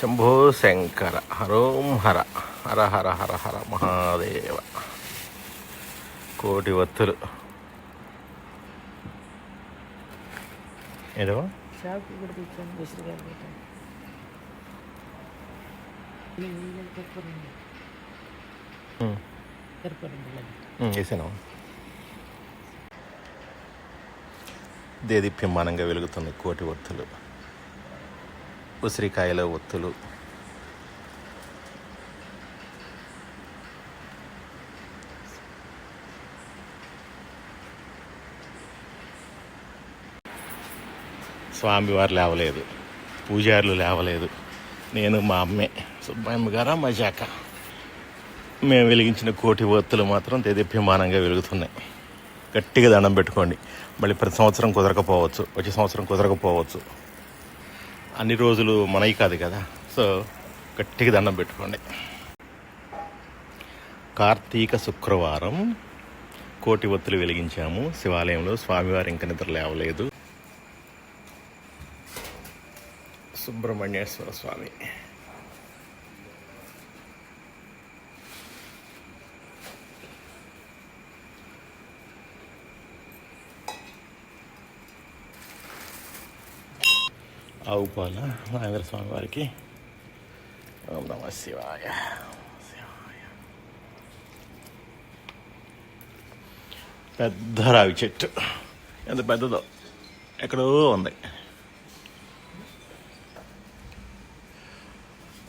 శంభో శంకర హరోం హర హర హర హర హర మహాదేవ. కోటి వత్తులు. ఏదో? వేసాను? దేదీప్యమానంగా వెలుగుతున్న కోటి ఒత్తులు ఉసిరికాయల ఒత్తులు. స్వామివారు లేవలేదు. పూజారులు లేవలేదు. నేను మా అమ్మే. సుబ్బమ్మ గారా శాఖ మేము వెలిగించిన కోటి ఒత్తులు మాత్రం దేదీప్యమానంగా వెలుగుతున్నాయి. గట్టిగా దండం పెట్టుకోండి. మళ్ళీ ప్రతి సంవత్సరం కుదరకపోవచ్చు. వచ్చే సంవత్సరం కుదరకపోవచ్చు. అన్ని రోజులు మనవి కాదు కదా? సో గట్టిగా దండం పెట్టుకోండి. కార్తీక శుక్రవారం కోటి ఒత్తులు వెలిగించాము. శివాలయంలో స్వామివారు ఇంక నిద్ర లేవలేదు. సుబ్రహ్మణ్యేశ్వర స్వామి. ఆవు పాల నాగేంద్ర స్వామి వారికి ఓం నమ శివాయ. శివాయ. పెద్ద రావి చెట్టు. ఎంత పెద్దదో. ఎక్కడో ఉంది.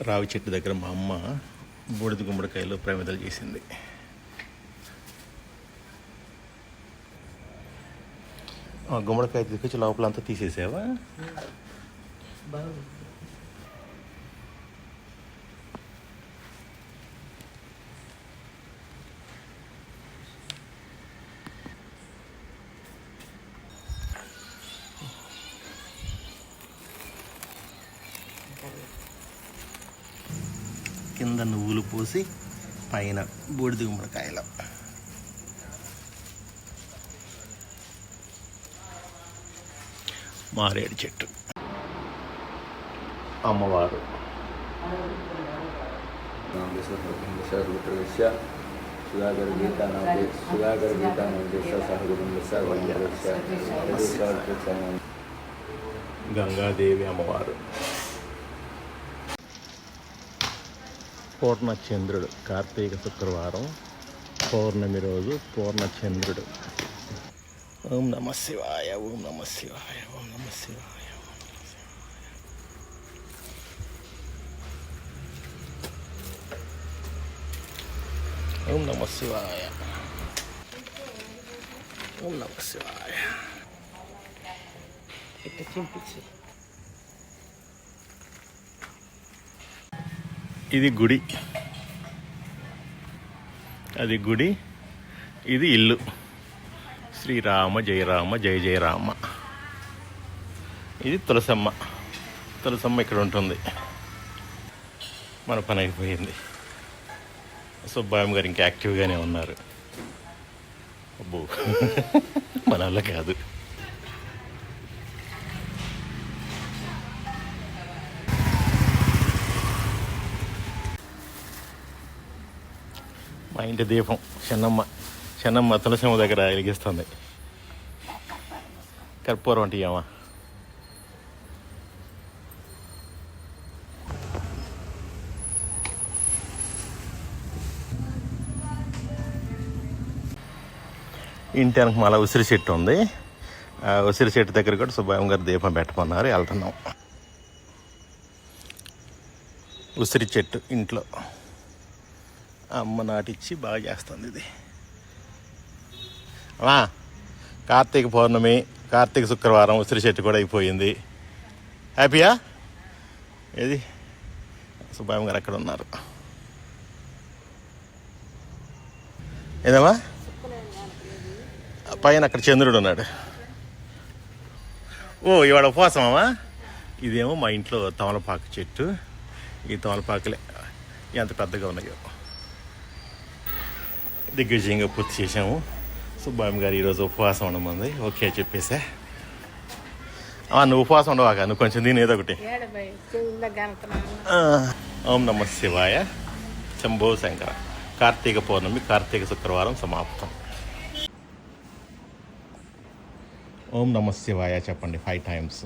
రావి చెట్టు దగ్గర మా అమ్మ బూడిద గుమ్మడికాయలు ప్రమిదలు చేసింది. ఆ గుమ్మడికాయ తీసుకొచ్చి లోపల అంతా తీసేసావా? బాగుంది కింద నువ్వులు పోసి పైన బూడిద గుమ్మడికాయలు. మారేడు చెట్టు. అమ్మవారు. సర్వత్రస్య సుధాకర గీతానా సుధాకర గీతానా సహగుణం గంగాదేవి అమ్మవారు. పూర్ణచంద్రుడు కార్తీక శుక్రవారం పౌర్ణమి రోజు పూర్ణచంద్రుడు. ఓం నమ శివాయ ఓం నమ శివాయ ఓం నమ శివాయ. ఓం నమ శివాయ ఓం నమ శివాయ ఇట్లా చింపించి ఇది గుడి. అది గుడి ఇది ఇల్లు. శ్రీరామ జయరామ జయ జయరామ. ఇది తులసమ్మ. తులసమ్మ ఇక్కడ ఉంటుంది. మన పని అయిపోయింది. సుబ్బాయం గారు ఇంకా యాక్టివ్గానే ఉన్నారు. అబ్బో. మన వల్ల కాదు. మా ఇంటి దీపం చిన్నమ్మ చిన్నమ్మ తులసమ్మ దగ్గర వెలిగిస్తుంది. కర్పూరం అంటే ఏమా? ఇంటి వెనక మళ్ళీ ఉసిరి చెట్టు ఉంది. ఆ ఉసిరి చెట్టు దగ్గర కూడా సుబ్బాయం గారు దీపం పెట్టమన్నారు. వెళ్తున్నాం. ఉసిరి చెట్టు ఇంట్లో. అమ్మ నాటిచ్చి బాగా చేస్తుంది ఇది. కార్తీక పౌర్ణమి కార్తీక శుక్రవారం ఉసిరి చెట్టు కూడా అయిపోయింది. హ్యాపీయా? ఏది? సుబ్బాయం గారు అక్కడ ఉన్నారు. ఏదమ్మా? పైన అక్కడ చంద్రుడు ఉన్నాడు. ఓ ఇవాళ ఉపవాసమా ఇదేమో మా ఇంట్లో తమలపాకు చెట్టు. ఈ తమలపాకులే ఎంత పెద్దగా ఉన్నాయో. దిగ్విజయంగా పూర్తి చేసాము సుబ్బాయం గారు ఈరోజు ఉపవాసం ఉండమంది. ఓకే చెప్పేసా. నువ్వు ఉపవాసం ఉండవాక. నువ్వు కొంచెం దీని ఏదో ఒకటి. ఓం నమ శివాయ. శంభో శంకర. కార్తీక పౌర్ణమి కార్తీక శుక్రవారం సమాప్తం. ఓం నమ శివాయ చెప్పండి ఫైవ్ టైమ్స్